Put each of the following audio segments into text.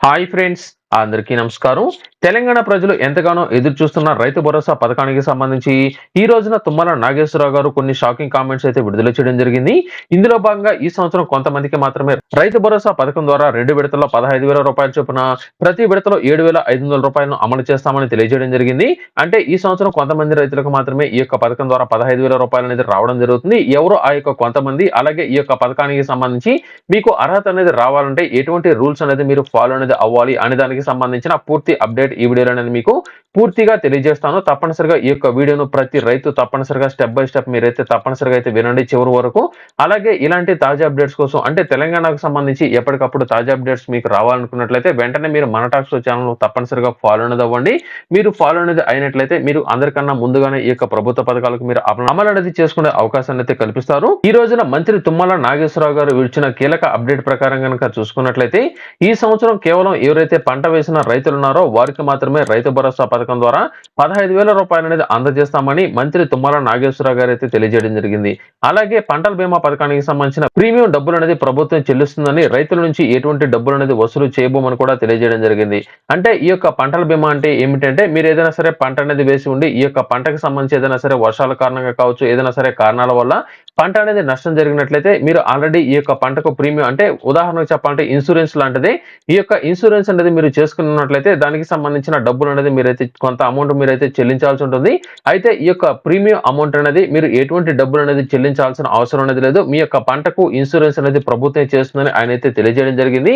Hi friends అందరికీ నమస్కారం. తెలంగాణ ప్రజలు ఎంతగానో ఎదురు చూస్తున్న రైతు భరోసా పథకానికి సంబంధించి ఈ రోజున తుమ్మల నాగేశ్వరరావు గారు కొన్ని షాకింగ్ కామెంట్స్ అయితే విడుదల చేయడం జరిగింది. ఇందులో భాగంగా ఈ సంవత్సరం కొంతమందికి మాత్రమే రైతు భరోసా పథకం ద్వారా రెండు విడతల్లో పదహైదు వేల రూపాయల చొప్పున ప్రతి విడతలో ఏడు వేల ఐదు వందల రూపాయలను అమలు చేస్తామని తెలియజేయడం జరిగింది. అంటే ఈ సంవత్సరం కొంతమంది రైతులకు మాత్రమే ఈ యొక్క పథకం ద్వారా పదహైదు వేల రూపాయలు అనేది రావడం జరుగుతుంది. ఎవరు ఆ యొక్క కొంతమంది అలాగే ఈ యొక్క పథకానికి సంబంధించి మీకు అర్హత అనేది రావాలంటే ఎటువంటి రూల్స్ అనేది మీరు ఫాలో అనేది అవ్వాలి అనే దానికి సంబంధించిన పూర్తి అప్డేట్ ఈ వీడియోలో అనేది మీకు పూర్తిగా తెలియజేస్తాను. తప్పనిసరిగా ఈ యొక్క వీడియోను ప్రతి రైతు తప్పనిసరిగా స్టెప్ బై స్టెప్ మీరైతే తప్పనిసరిగా అయితే వినండి చివరి వరకు. అలాగే ఇలాంటి తాజా అప్డేట్స్ కోసం అంటే తెలంగాణకు సంబంధించి ఎప్పటికప్పుడు తాజా అప్డేట్స్ మీకు రావాలనుకున్నట్లయితే వెంటనే మీరు మన టాక్స్ ఛానల్ తప్పనిసరిగా ఫాలో అనేది అవ్వండి. మీరు ఫాలో అనేది అయినట్లయితే మీరు అందరికన్నా ముందుగానే ఈ యొక్క ప్రభుత్వ పథకాలకు మీరు అమలు అనేది చేసుకునే అవకాశాన్ని అయితే కల్పిస్తారు. ఈ రోజున మంత్రి తుమ్మల నాగేశ్వరరావు గారు విడిచిన కీలక అప్డేట్ ప్రకారం కనుక చూసుకున్నట్లయితే ఈ సంవత్సరం కేవలం ఎవరైతే పంట వేసిన రైతులు ఉన్నారో వారికి మాత్రమే రైతు భరోసా పథకం ద్వారా పదహైదు వేల రూపాయలు అనేది అందజేస్తామని మంత్రి తుమ్మల నాగేశ్వరరావు గారు అయితే తెలియజేయడం జరిగింది. అలాగే పంటల బీమా పథకానికి సంబంధించిన ప్రీమియం డబ్బులు అనేది ప్రభుత్వం చెల్లిస్తుందని రైతుల నుంచి ఎటువంటి డబ్బులు అనేది వసూలు చేయబోమని కూడా తెలియజేయడం జరిగింది. అంటే ఈ యొక్క పంటల బీమా అంటే ఏమిటంటే మీరు ఏదైనా సరే పంట అనేది వేసి ఉండి ఈ యొక్క పంటకు సంబంధించి ఏదైనా సరే వర్షాల కారణంగా కావచ్చు ఏదైనా సరే కారణాల వల్ల పంట అనేది నష్టం జరిగినట్లయితే మీరు ఆల్రెడీ ఈ యొక్క పంటకు ప్రీమియం అంటే ఉదాహరణకు చెప్పాలంటే ఇన్సూరెన్స్ లాంటిది. ఈ యొక్క ఇన్సూరెన్స్ అనేది మీరు చేసుకున్నట్లయితే దానికి సంబంధించిన డబ్బులు అనేది మీరైతే కొంత అమౌంట్ మీరైతే చెల్లించాల్సి ఉంటుంది. అయితే ఈ యొక్క ప్రీమియం అమౌంట్ అనేది మీరు ఎటువంటి డబ్బులు అనేది చెల్లించాల్సిన అవసరం అనేది లేదు. మీ యొక్క పంటకు ఇన్సూరెన్స్ అనేది ప్రభుత్వం చేస్తుందని ఆయన అయితే తెలియజేయడం జరిగింది.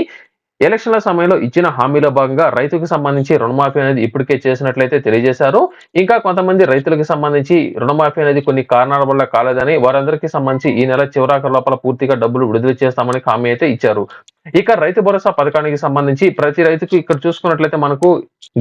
ఎలక్షన్ల సమయంలో ఇచ్చిన హామీలో భాగంగా రైతుకు సంబంధించి రుణమాఫీ అనేది ఇప్పటికే చేసినట్లయితే తెలియజేశారు. ఇంకా కొంతమంది రైతులకు సంబంధించి రుణమాఫీ అనేది కొన్ని కారణాల వల్ల కాలేదని వారందరికీ సంబంధించి ఈ నెల చివరాఖరు లోపల పూర్తిగా డబ్బులు విడుదల చేస్తామని హామీ అయితే ఇచ్చారు. ఇక రైతు భరోసా పథకానికి సంబంధించి ప్రతి రైతుకు ఇక్కడ చూసుకున్నట్లయితే మనకు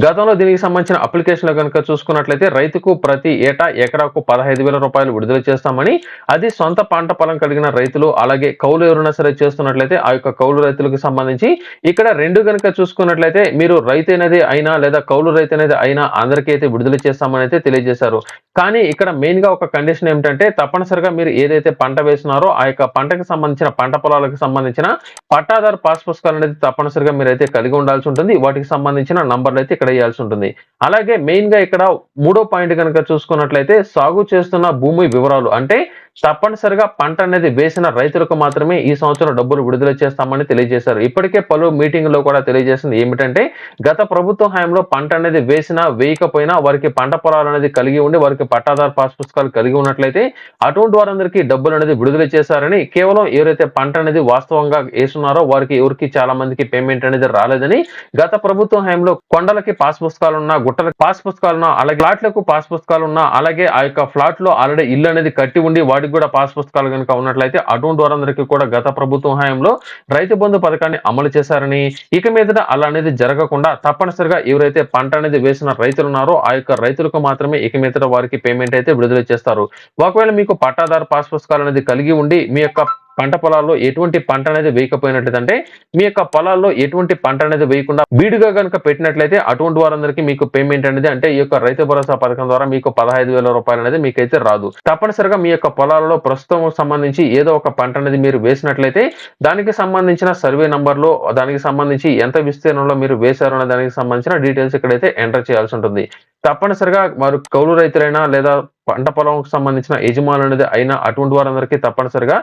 గతంలో దీనికి సంబంధించిన అప్లికేషన్లు కనుక చూసుకున్నట్లయితే రైతుకు ప్రతి ఏటా ఎకరాకు పదహైదు వేల రూపాయలు విడుదల చేస్తామని అది సొంత పంట పొలం కలిగిన రైతులు అలాగే కౌలు ఎవరైనా సరే చేస్తున్నట్లయితే ఆ యొక్క కౌలు రైతులకు సంబంధించి ఇక్కడ రెండు కనుక చూసుకున్నట్లయితే మీరు రైతు అనేది అయినా లేదా కౌలు రైతు అనేది అయినా అందరికీ అయితే విడుదల చేస్తామని అయితే తెలియజేశారు. కానీ ఇక్కడ మెయిన్గా ఒక కండిషన్ ఏమిటంటే తప్పనిసరిగా మీరు ఏదైతే పంట వేసినారో ఆ యొక్క పంటకు సంబంధించిన పంట పొలాలకు సంబంధించిన పట్టాదారు పాస్ పుస్తకాలు అనేది తప్పనిసరిగా మీరు అయితే కలిగి ఉండాల్సి ఉంటుంది. వాటికి సంబంధించిన నంబర్లు అయితే ఇక్కడ ఇవ్వాల్సి ఉంటుంది. అలాగే మెయిన్గా ఇక్కడ మూడో పాయింట్ కనుక చూసుకున్నట్లయితే సాగు చేస్తున్న భూమి వివరాలు అంటే తప్పనిసరిగా పంట అనేది వేసిన రైతులకు మాత్రమే ఈ సంవత్సరం డబ్బులు విడుదల చేస్తామని తెలియజేశారు. ఇప్పటికే పలు మీటింగ్లో కూడా తెలియజేసింది ఏమిటంటే గత ప్రభుత్వం హయాంలో పంట అనేది వేసినా వేయకపోయినా వారికి పంట పొలాలు అనేది కలిగి ఉండి వారికి పట్టాదారు పాస్ పుస్తకాలు కలిగి ఉన్నట్లయితే అటువంటి వారందరికీ డబ్బులు అనేది విడుదల చేశారని కేవలం ఎవరైతే పంట అనేది వాస్తవంగా వేస్తున్నారో వారికి ఎవరికి చాలా మందికి పేమెంట్ అనేది రాలేదని గత ప్రభుత్వం హయాంలో కొండలకి పాస్ పుస్తకాలు ఉన్నా గుట్టలకి పాస్ పుస్తకాలు ఉన్నా అలాగే ఫ్లాట్లకు పాస్ పుస్తకాలు ఉన్నా అలాగే ఆ యొక్క ఫ్లాట్లో ఆల్రెడీ ఇల్లు అనేది కట్టి ఉండి వాటి వారికి కూడా పాస్ పుస్తకాలు కనుక ఉన్నట్లయితే అటువంటి వారందరికీ కూడా గత ప్రభుత్వం హయాంలో రైతు బంధు పథకాన్ని అమలు చేశారని ఇక మీదట అలా అనేది జరగకుండా తప్పనిసరిగా ఎవరైతే పంట అనేది వేసిన రైతులు ఉన్నారో ఆ యొక్క రైతులకు మాత్రమే ఇక మీదట వారికి పేమెంట్ అయితే విడుదల చేస్తారు. ఒకవేళ మీకు పట్టాదారు పాస్ పుస్తకాలు అనేది కలిగి ఉండి మీ యొక్క పంట పొలాల్లో ఎటువంటి పంట అనేది వేయకపోయినట్లయితే మీ యొక్క పొలాల్లో ఎటువంటి పంట అనేది వేయకుండా బీడుగా కనుక పెట్టినట్లయితే అటువంటి వారందరికీ మీకు పేమెంట్ అనేది అంటే ఈ యొక్క రైతు భరోసా పథకం ద్వారా మీకు పదహైదు వేల రూపాయలు అనేది మీకైతే రాదు. తప్పనిసరిగా మీ యొక్క పొలాలలో ప్రస్తుతం సంబంధించి ఏదో ఒక పంట అనేది మీరు వేసినట్లయితే దానికి సంబంధించిన సర్వే నంబర్లో దానికి సంబంధించి ఎంత విస్తీర్ణంలో మీరు వేశారు అనే దానికి సంబంధించిన డీటెయిల్స్ ఇక్కడైతే ఎంటర్ చేయాల్సి ఉంటుంది. తప్పనిసరిగా వారు కౌలు రైతులైనా లేదా పంట పొలంకు సంబంధించిన యజమానులది అనేది అయినా అటువంటి వారందరికీ తప్పనిసరిగా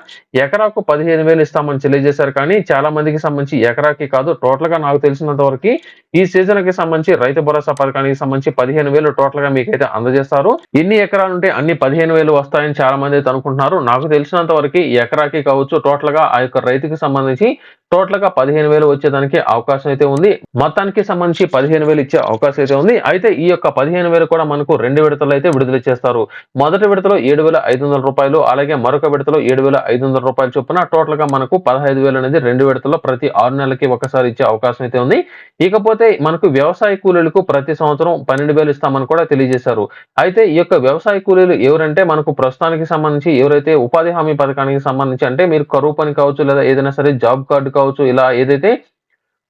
ఎకరాకు పదిహేను వేలు ఇస్తామని తెలియజేశారు. కానీ చాలా మందికి సంబంధించి ఎకరాకి కాదు టోటల్గా నాకు తెలిసినంత వరకు ఈ సీజన్కి సంబంధించి రైతు భరోసా పథకానికి సంబంధించి పదిహేను వేలు టోటల్గా మీకైతే అందజేస్తారు. ఎన్ని ఎకరాలు ఉంటే అన్ని పదిహేను వేలు వస్తాయని చాలా మంది అయితే అనుకుంటున్నారు. నాకు తెలిసినంత వరకు ఎకరాకి కావచ్చు టోటల్గా ఆ యొక్క రైతుకి సంబంధించి టోటల్గా పదిహేను వేలు వచ్చేదానికి అవకాశం అయితే ఉంది. మొత్తానికి సంబంధించి పదిహేను వేలు ఇచ్చే అవకాశం అయితే ఉంది. అయితే ఈ యొక్క పదిహేను వేలు కూడా మనకు రెండు విడతలు అయితే విడుదల చేస్తారు. మొదటి విడతలో ఏడు వేల ఐదు వందల రూపాయలు అలాగే మరొక విడతలో ఏడు వేల ఐదు వందల రూపాయలు చొప్పున టోటల్గా మనకు పదహైదు వేలు అనేది రెండు విడతల్లో ప్రతి ఆరు నెలలకి ఒకసారి ఇచ్చే అవకాశం అయితే ఉంది. ఇకపోతే మనకు వ్యవసాయ కూలీలకు ప్రతి సంవత్సరం పన్నెండు వేలు ఇస్తామని కూడా తెలియజేశారు. అయితే ఈ యొక్క వ్యవసాయ కూలీలు ఎవరంటే మనకు ప్రస్తుతానికి సంబంధించి ఎవరైతే ఉపాధి హామీ పథకానికి సంబంధించి అంటే మీరు కరువు పని కావచ్చు లేదా ఏదైనా సరే జాబ్ కార్డు కావచ్చు ఇలా ఏదైతే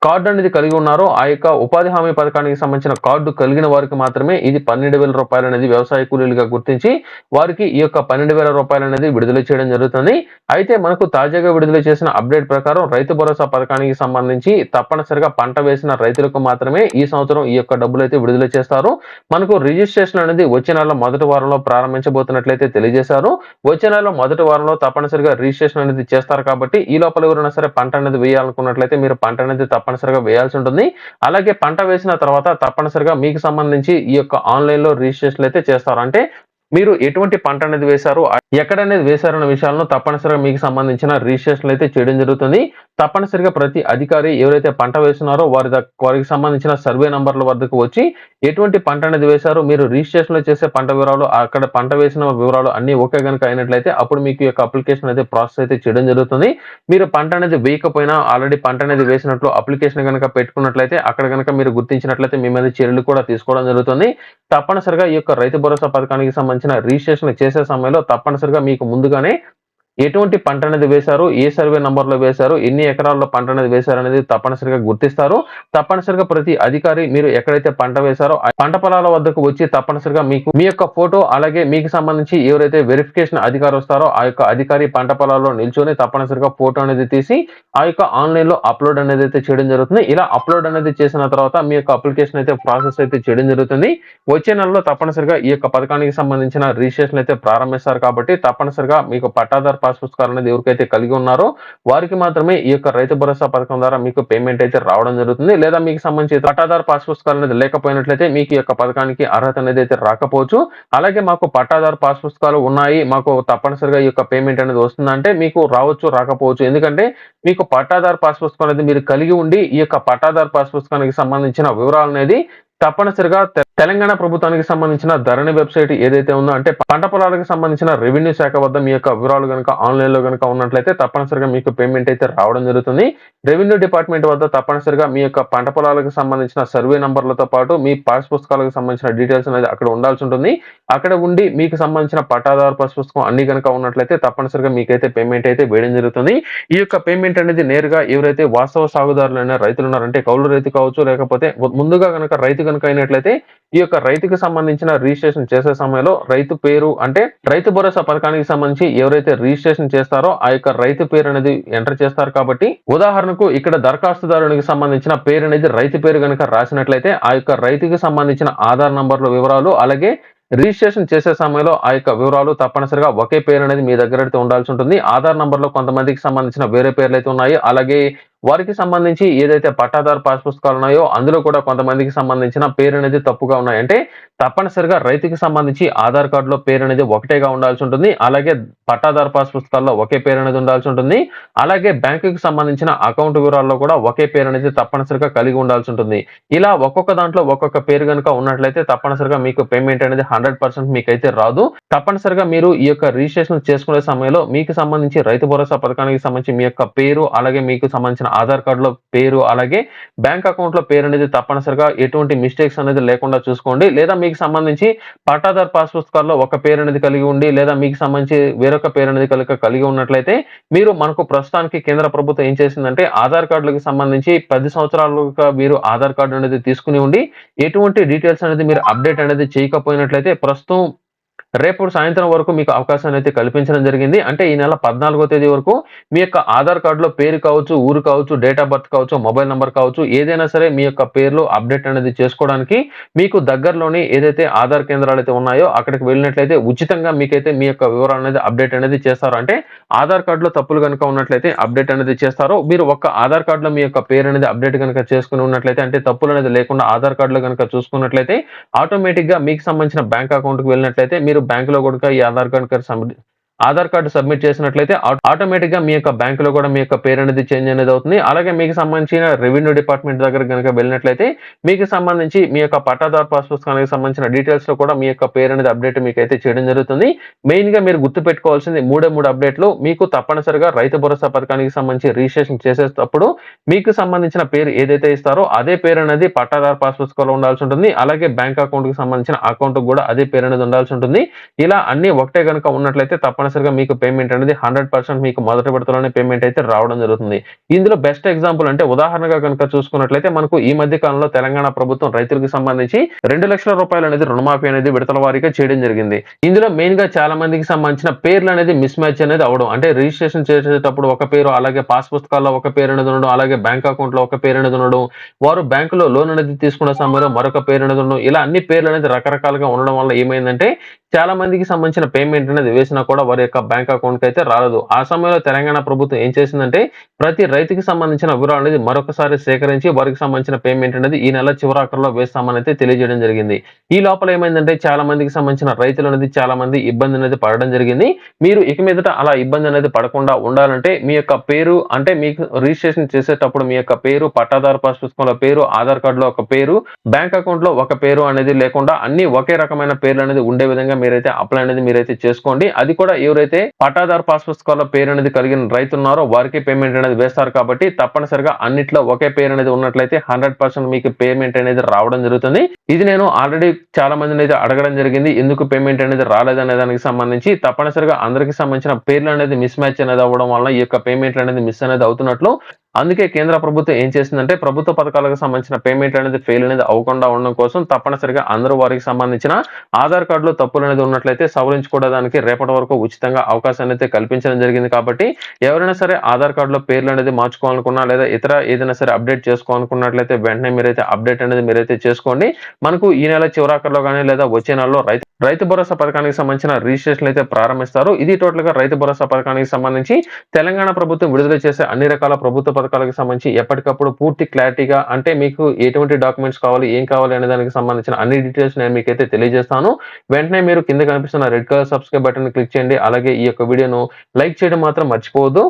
కార్డు అనేది కలిగి ఉన్నారో ఆ యొక్క ఉపాధి హామీ పథకానికి సంబంధించిన కార్డు కలిగిన వారికి మాత్రమే ఇది పన్నెండు వేల రూపాయలు అనేది వ్యవసాయ కూలీలుగా గుర్తించి వారికి ఈ యొక్క పన్నెండు వేల రూపాయలు అనేది విడుదల చేయడం జరుగుతుంది. అయితే మనకు తాజాగా విడుదల చేసిన అప్డేట్ ప్రకారం రైతు భరోసా పథకానికి సంబంధించి తప్పనిసరిగా పంట వేసిన రైతులకు మాత్రమే ఈ సంవత్సరం ఈ యొక్క డబ్బులు అయితే విడుదల చేస్తారు. మనకు రిజిస్ట్రేషన్ అనేది వచ్చే నెల మొదటి వారంలో ప్రారంభించబోతున్నట్లయితే తెలియజేశారు. వచ్చే నెల మొదటి వారంలో తప్పనిసరిగా రిజిస్ట్రేషన్ అనేది చేస్తారు కాబట్టి ఈ లోపల ఎవరైనా సరే పంట అనేది వేయాలనుకున్నట్లయితే మీరు పంట అనేది తప్పనిసరిగా వేయాల్సి ఉంటుంది. అలాగే పంట వేసిన తర్వాత తప్పనిసరిగా మీకు సంబంధించి ఈ యొక్క ఆన్లైన్లో రిజిస్ట్రేషన్ అయితే చేస్తారు. అంటే మీరు ఎటువంటి పంట అనేది వేశారు ఎక్కడ అనేది వేశారన్న విషయాలను తప్పనిసరిగా మీకు సంబంధించిన రిజిస్ట్రేషన్ అయితే చేయడం జరుగుతుంది. తప్పనిసరిగా ప్రతి అధికారి ఎవరైతే పంట వేస్తున్నారో వారి వారికి సంబంధించిన సర్వే నంబర్ల వద్దకు వచ్చి ఎటువంటి పంట అనేది వేశారో మీరు రిజిస్ట్రేషన్లో చేసే పంట వివరాలు అక్కడ పంట వేసిన వివరాలు అన్ని ఒకే కనుక అయినట్లయితే అప్పుడు మీకు యొక్క అప్లికేషన్ అయితే ప్రాసెస్ అయితే చేయడం జరుగుతుంది. మీరు పంట అనేది వేయకపోయినా ఆల్రెడీ పంట అనేది వేసినట్లు అప్లికేషన్ కనుక పెట్టుకున్నట్లయితే అక్కడ కనుక మీరు గుర్తించినట్లయితే మీ మీద చర్యలు కూడా తీసుకోవడం జరుగుతుంది. తప్పనిసరిగా ఈ యొక్క రైతు భరోసా పథకానికి సంబంధించిన రిజిస్ట్రేషన్ చేసే సమయంలో తప్పనిసరిగా మీకు ముందుగానే ఎటువంటి పంట అనేది వేశారు ఏ సర్వే నంబర్లో వేశారు ఎన్ని ఎకరాల్లో పంట అనేది వేశారు అనేది తప్పనిసరిగా గుర్తిస్తారు. తప్పనిసరిగా ప్రతి అధికారి మీరు ఎక్కడైతే పంట వేశారో ఆ పంట పొలాల వద్దకు వచ్చి తప్పనిసరిగా మీకు మీ యొక్క ఫోటో అలాగే మీకు సంబంధించి ఎవరైతే వెరిఫికేషన్ అధికారి వస్తారో ఆ యొక్క అధికారి పంట పొలాల్లో నిల్చొని తప్పనిసరిగా ఫోటో అనేది తీసి ఆ యొక్క ఆన్లైన్లో అప్లోడ్ అనేది అయితే చేయడం జరుగుతుంది. ఇలా అప్లోడ్ అనేది చేసిన తర్వాత మీ యొక్క అప్లికేషన్ అయితే ప్రాసెస్ అయితే చేయడం జరుగుతుంది. వచ్చే నెలలో తప్పనిసరిగా ఈ యొక్క పథకానికి సంబంధించిన రిజిస్ట్రేషన్ అయితే ప్రారంభిస్తారు కాబట్టి తప్పనిసరిగా మీకు పట్టాదారు పాస్ పుస్తకాలు అనేది ఎవరికైతే కలిగి ఉన్నారో వారికి మాత్రమే ఈ యొక్క రైతు భరోసా పథకం ద్వారా మీకు పేమెంట్ అయితే రావడం జరుగుతుంది. లేదా మీకు సంబంధించి పట్టాదారు పాస్ పుస్తకాలు అనేది లేకపోయినట్లయితే మీకు ఈ యొక్క పథకానికి అర్హత అనేది అయితే రాకపోవచ్చు. అలాగే మాకు పట్టాదారు పాస్ పుస్తకాలు ఉన్నాయి. మాకు తప్పనిసరిగా ఈ యొక్క పేమెంట్ అనేది వస్తుందంటే మీకు రావచ్చు రాకపోవచ్చు. ఎందుకంటే మీకు పట్టాదారు పాస్ పుస్తకం అనేది మీరు కలిగి ఉండి ఈ యొక్క పట్టాదారు పాస్ పుస్తకానికి సంబంధించిన వివరాలు అనేది తప్పనిసరిగా తెలంగాణ ప్రభుత్వానికి సంబంధించిన ధరణి వెబ్సైట్ ఏదైతే ఉందో అంటే పంట పొలాలకు సంబంధించిన రెవెన్యూ శాఖ వద్ద మీ యొక్క వివరాలు కనుక ఆన్లైన్లో కనుక ఉన్నట్లయితే తప్పనిసరిగా మీకు పేమెంట్ అయితే రావడం జరుగుతుంది. రెవెన్యూ డిపార్ట్మెంట్ వద్ద తప్పనిసరిగా మీ యొక్క పంట పొలాలకు సంబంధించిన సర్వే నంబర్లతో పాటు మీ పాస్ పుస్తకాలకు సంబంధించిన డీటెయిల్స్ అనేది అక్కడ ఉండాల్సి ఉంటుంది. అక్కడ ఉండి మీకు సంబంధించిన పట్టాదారు పాస్ పుస్తకం అన్ని కనుక ఉన్నట్లయితే తప్పనిసరిగా మీకైతే పేమెంట్ అయితే వేయడం జరుగుతుంది. ఈ యొక్క పేమెంట్ అనేది నేరుగా ఎవరైతే వాస్తవ సాగుదారులైన రైతులు ఉన్నారంటే కౌలు రైతు కావచ్చు లేకపోతే ముందుగా కనుక రైతు కనుక అయినట్లయితే ఈ యొక్క రైతుకు సంబంధించిన రిజిస్ట్రేషన్ చేసే సమయంలో రైతు పేరు అంటే రైతు భరోసా పథకానికి సంబంధించి ఎవరైతే రిజిస్ట్రేషన్ చేస్తారో ఆ యొక్క రైతు పేరు అనేది ఎంటర్ చేస్తారు కాబట్టి ఉదాహరణకు ఇక్కడ దరఖాస్తుదారునికి సంబంధించిన పేరు అనేది రైతు పేరు కనుక రాసినట్లయితే ఆ యొక్క రైతుకి సంబంధించిన ఆధార్ నంబర్ల వివరాలు అలాగే రిజిస్ట్రేషన్ చేసే సమయంలో ఆ యొక్క వివరాలు తప్పనిసరిగా ఒకే పేరు అనేది మీ దగ్గర అయితే ఉండాల్సి ఉంటుంది. ఆధార్ నంబర్లో కొంతమందికి సంబంధించిన వేరే పేర్లు అయితే ఉన్నాయి. అలాగే వారికి సంబంధించి ఏదైతే పట్టాదారు పాస్ పుస్తకాలు ఉన్నాయో అందులో కూడా కొంతమందికి సంబంధించిన పేరు అనేది తప్పుగా ఉన్నాయి అంటే తప్పనిసరిగా రైతుకి సంబంధించి ఆధార్ కార్డులో పేరు అనేది ఒకటేగా ఉండాల్సి ఉంటుంది. అలాగే పట్టాదారు పాస్ పుస్తకాల్లో ఒకే పేరు అనేది ఉండాల్సి ఉంటుంది. అలాగే బ్యాంకుకి సంబంధించిన అకౌంట్ వివరాల్లో కూడా ఒకే పేరు అనేది తప్పనిసరిగా కలిగి ఉండాల్సి ఉంటుంది. ఇలా ఒక్కొక్క దాంట్లో ఒక్కొక్క పేరు కనుక ఉన్నట్లయితే తప్పనిసరిగా మీకు పేమెంట్ అనేది హండ్రెడ్ పర్సెంట్ మీకైతే రాదు. తప్పనిసరిగా మీరు ఈ యొక్క రిజిస్ట్రేషన్ చేసుకునే సమయంలో మీకు సంబంధించి రైతు భరోసా పథకానికి సంబంధించి మీ యొక్క పేరు అలాగే మీకు సంబంధించిన ఆధార్ కార్డులో పేరు అలాగే బ్యాంక్ అకౌంట్లో పేరు అనేది తప్పనిసరిగా ఎటువంటి మిస్టేక్స్ అనేది లేకుండా చూసుకోండి. లేదా మీకు సంబంధించి పట్టాదార్ పాస్ పుస్తకాల్లో ఒక పేరు అనేది కలిగి ఉండి లేదా మీకు సంబంధించి వేరొక పేరు అనేది కనుక కలిగి ఉన్నట్లయితే మీరు మనకు ప్రస్తుతానికి కేంద్ర ప్రభుత్వం ఏం చేసిందంటే ఆధార్ కార్డులకు సంబంధించి పది సంవత్సరాలుగా మీరు ఆధార్ కార్డు అనేది తీసుకుని ఉండి ఎటువంటి డీటెయిల్స్ అనేది మీరు అప్డేట్ అనేది చేయకపోయినట్లయితే ప్రస్తుతం రేపు సాయంత్రం వరకు మీకు అవకాశాన్ని అయితే కల్పించడం జరిగింది. అంటే ఈ నెల పద్నాలుగో తేదీ వరకు మీ యొక్క ఆధార్ కార్డులో పేరు కావచ్చు ఊరు కావచ్చు డేట్ ఆఫ్ బర్త్ కావచ్చు మొబైల్ నెంబర్ కావచ్చు ఏదైనా సరే మీ యొక్క పేర్లు అప్డేట్ అనేది చేసుకోవడానికి మీకు దగ్గరలోని ఏదైతే ఆధార్ కేంద్రాలు అయితే ఉన్నాయో అక్కడికి వెళ్ళినట్లయితే ఉచితంగా మీకైతే మీ యొక్క వివరాలు అనేది అప్డేట్ అనేది చేస్తారు. అంటే ఆధార్ కార్డులో తప్పులు కనుక ఉన్నట్లయితే అప్డేట్ అనేది చేస్తారు. మీరు ఒక్క ఆధార్ కార్డులో మీ యొక్క పేరు అనేది అప్డేట్ కనుక చేసుకుని ఉన్నట్లయితే అంటే తప్పులు అనేది లేకుండా ఆధార్ కార్డులో కనుక చూసుకున్నట్లయితే ఆటోమేటిక్గా మీకు సంబంధించిన బ్యాంక్ అకౌంట్కి వెళ్ళినట్లయితే మీరు బ్యాంకులో కూడా ఈ Aadhaar card submit Aadhaar card submit చేసినట్లయితే ఆటోమేటిక్గా మీ యొక్క బ్యాంకులో కూడా మీ యొక్క పేరు అనేది చేంజ్ అనేది అవుతుంది. అలాగే మీకు సంబంధించిన రెవెన్యూ డిపార్ట్మెంట్ దగ్గర కనుక వెళ్ళినట్లయితే మీకు సంబంధించి మీ యొక్క పట్టాదారు పాస్ పుస్తకానికి సంబంధించిన డీటెయిల్స్లో కూడా మీ యొక్క పేరు అనేది అప్డేట్ మీకు అయితే చేయడం జరుగుతుంది. మెయిన్గా మీరు గుర్తు పెట్టుకోవాల్సింది మూడే మూడు అప్డేట్లు. మీకు తప్పనిసరిగా రైతు భరోసా పథకానికి సంబంధించి రిజిస్ట్రేషన్ చేసేటప్పుడు మీకు సంబంధించిన పేరు ఏదైతే ఇస్తారో అదే పేరు అనేది పట్టాదారు పాస్ పుస్తకంలో ఉండాల్సి ఉంటుంది. అలాగే బ్యాంక్ అకౌంట్కి సంబంధించిన అకౌంట్ కూడా అదే పేరు అనేది ఉండాల్సి ఉంటుంది. ఇలా అన్ని ఒకటే కనుక ఉన్నట్లయితే తప్పని కంపల్సరిగా మీకు పేమెంట్ అనేది హండ్రెడ్ పర్సెంట్ మీకు మొదటి విడతలోనే పేమెంట్ అయితే రావడం జరుగుతుంది. ఇందులో బెస్ట్ ఎగ్జాంపుల్ అంటే ఉదాహరణగా కనుక చూసుకున్నట్లయితే మనకు ఈ మధ్య కాలంలో తెలంగాణ ప్రభుత్వం రైతులకు సంబంధించి రెండు లక్షల రూపాయలు అనేది రుణమాఫీ అనేది విడతల వారీగా చేయడం జరిగింది. ఇందులో మెయిన్గా చాలా మందికి సంబంధించిన పేర్లు అనేది మిస్ మ్యాచ్ అనేది అవడం. అంటే రిజిస్ట్రేషన్ చేసేటప్పుడు ఒక పేరు అలాగే పాస్ పుస్తకాల్లో ఒక పేరు అనేది ఉండడం అలాగే బ్యాంక్ అకౌంట్లో ఒక పేరు అనేది ఉండడం వారు బ్యాంకులో లోన్ అనేది తీసుకున్న సమయంలో మరొక పేరు అనేది ఉండడం. ఇలా అన్ని పేర్లు అనేది రకరకాలుగా ఉండడం వల్ల ఏమైందంటే చాలా మందికి సంబంధించిన పేమెంట్ అనేది వేసినా కూడా వారి యొక్క బ్యాంక్ అకౌంట్కి అయితే రాలేదు. ఆ సమయంలో తెలంగాణ ప్రభుత్వం ఏం చేసిందంటే ప్రతి రైతుకి సంబంధించిన వివరాలు అనేది మరొకసారి సేకరించి వారికి సంబంధించిన పేమెంట్ అనేది ఈ నెల చివరాఖరులో వేస్తామని అయితే తెలియజేయడం జరిగింది. ఈ లోపల ఏమైందంటే చాలా మందికి సంబంధించిన రైతులు అనేది చాలా మంది ఇబ్బంది అనేది పడడం జరిగింది. మీరు ఇక మీదట అలా ఇబ్బంది అనేది పడకుండా ఉండాలంటే మీ యొక్క పేరు అంటే మీకు రిజిస్ట్రేషన్ చేసేటప్పుడు మీ యొక్క పేరు పట్టాదారు పాస్ పుస్తకంలో పేరు ఆధార్ కార్డులో ఒక పేరు బ్యాంక్ అకౌంట్లో ఒక పేరు అనేది లేకుండా అన్ని ఒకే రకమైన పేర్లు అనేది ఉండే విధంగా మీరైతే అప్లై అనేది మీరైతే చేసుకోండి. అది కూడా ఎవరైతే పట్టాదారు పాస్ పుస్తకాల్లో పేరు అనేది కలిగిన రైతు ఉన్నారో వారికి పేమెంట్ అనేది వేస్తారు కాబట్టి తప్పనిసరిగా అన్నిట్లో ఒకే పేరు అనేది ఉన్నట్లయితే హండ్రెడ్ పర్సెంట్ మీకు పేమెంట్ అనేది రావడం జరుగుతుంది. ఇది నేను ఆల్రెడీ చాలా మందిని అయితే అడగడం జరిగింది ఎందుకు పేమెంట్ అనేది రాలేదనే దానికి సంబంధించి. తప్పనిసరిగా అందరికి సంబంధించిన పేర్లు అనేది మిస్ మ్యాచ్ అనేది అవ్వడం వల్ల ఈ యొక్క పేమెంట్ అనేది మిస్ అనేది అవుతున్నట్లు అందుకే కేంద్ర ప్రభుత్వం ఏం చేసిందంటే ప్రభుత్వ పథకాలకు సంబంధించిన పేమెంట్ అనేది ఫెయిల్ అనేది అవ్వకుండా ఉండడం కోసం తప్పనిసరిగా అందరూ వారికి సంబంధించిన ఆధార్ కార్డులో తప్పులు అనేది ఉన్నట్లయితే సవరించుకోవడానికి రేపటి వరకు ఉచితంగా అవకాశాన్ని అయితే కల్పించడం జరిగింది కాబట్టి ఎవరైనా సరే ఆధార్ కార్డులో పేర్లు అనేది మార్చుకోవాలనుకున్నా లేదా ఇతర ఏదైనా సరే అప్డేట్ చేసుకోవాలనుకున్నట్లయితే వెంటనే మీరైతే అప్డేట్ అనేది మీరైతే చేసుకోండి. మనకు ఈ నెల చివరాకర్లో కానీ లేదా వచ్చే నెలలో రైతు రైతు భరోసా పథకానికి సంబంధించిన రిజిస్ట్రేషన్ అయితే ప్రారంభిస్తారు. ఇది టోటల్గా రైతు భరోసా పథకానికి సంబంధించి తెలంగాణ ప్రభుత్వం విడుదల చేసే అన్ని రకాల ప్రభుత్వ పథకాలకు సంబంధించి ఎప్పటికప్పుడు పూర్తి క్లారిటీగా అంటే మీకు ఎటువంటి డాక్యుమెంట్స్ కావాలి ఏం కావాలి అనే దానికి సంబంధించిన అన్ని డీటెయిల్స్ నేను మీకైతే తెలియజేస్తాను. వెంటనే మీరు కింద కనిపిస్తున్న red colour subscribe button click చేయండి. అలాగే ఈ యొక్క వీడియోను లైక్ చేయడం మాత్రం మర్చిపోవద్దు.